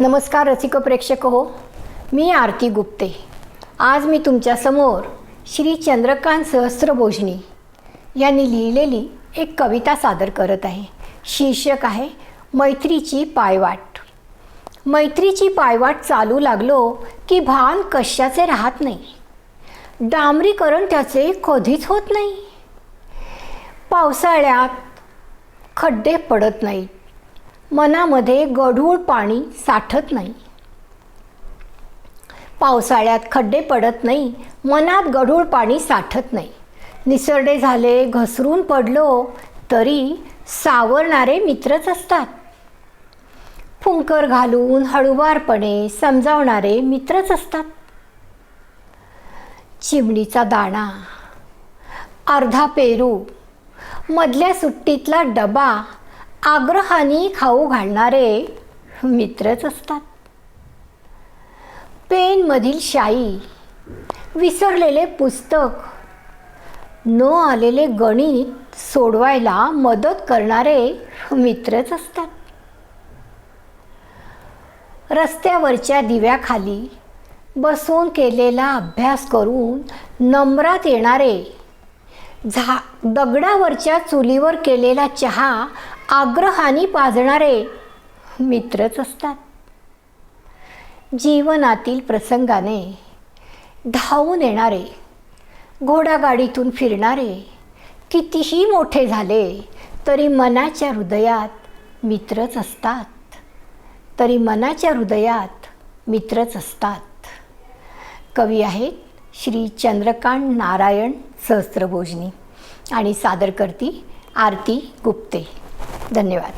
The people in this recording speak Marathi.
नमस्कार रसिक प्रेक्षक हो मी आरती गुप्ते. आज मी तुमच्यासमोर श्री चंद्रकांत सहस्त्रभोजनी यांनी लिहिलेली एक कविता सादर करत आहे. शीर्षक आहे मैत्रीची पायवाट. मैत्रीची पायवाट चालू लागलो की भान कशाचे राहत नाही. डांबरीकरण त्याचे कधीच होत नाही. पावसाळ्यात खड्डे पडत नाहीत. मनामध्ये गढूळ पाणी साठत नाही. पावसाळ्यात खड्डे पडत नाही मनात गढूळ पाणी साठत नाही. निसरडे झाले घसरून पडलो तरी सावरणारे मित्रच असतात. फुंकर घालून हळुवारपणे समजावणारे मित्रच असतात. चिमणीचा दाणा अर्धा पेरू मधल्या सुट्टीतला डबा आग्रहाने खाऊ घालणारे मित्रच असतात. पेनमधील शाई विसरलेले पुस्तक न आलेले गणित सोडवायला मदत करणारे मित्रच असतात. रस्त्यावरच्या दिव्याखाली बसून केलेला अभ्यास करून नम्रात येणारे झा दगडावरच्या चुलीवर केलेला चहा आग्रहाने पाजणारे मित्रच असतात. जीवनातील प्रसंगाने धावून येणारे घोडागाडीतून फिरणारे कितीही मोठे झाले तरी मनाच्या हृदयात मित्रच असतात. तरी मनाच्या हृदयात मित्रच असतात. कवी आहेत श्री चंद्रकांत नारायण सहस्त्रभोजनी आणि सादर करती आरती गुप्ते. धन्यवाद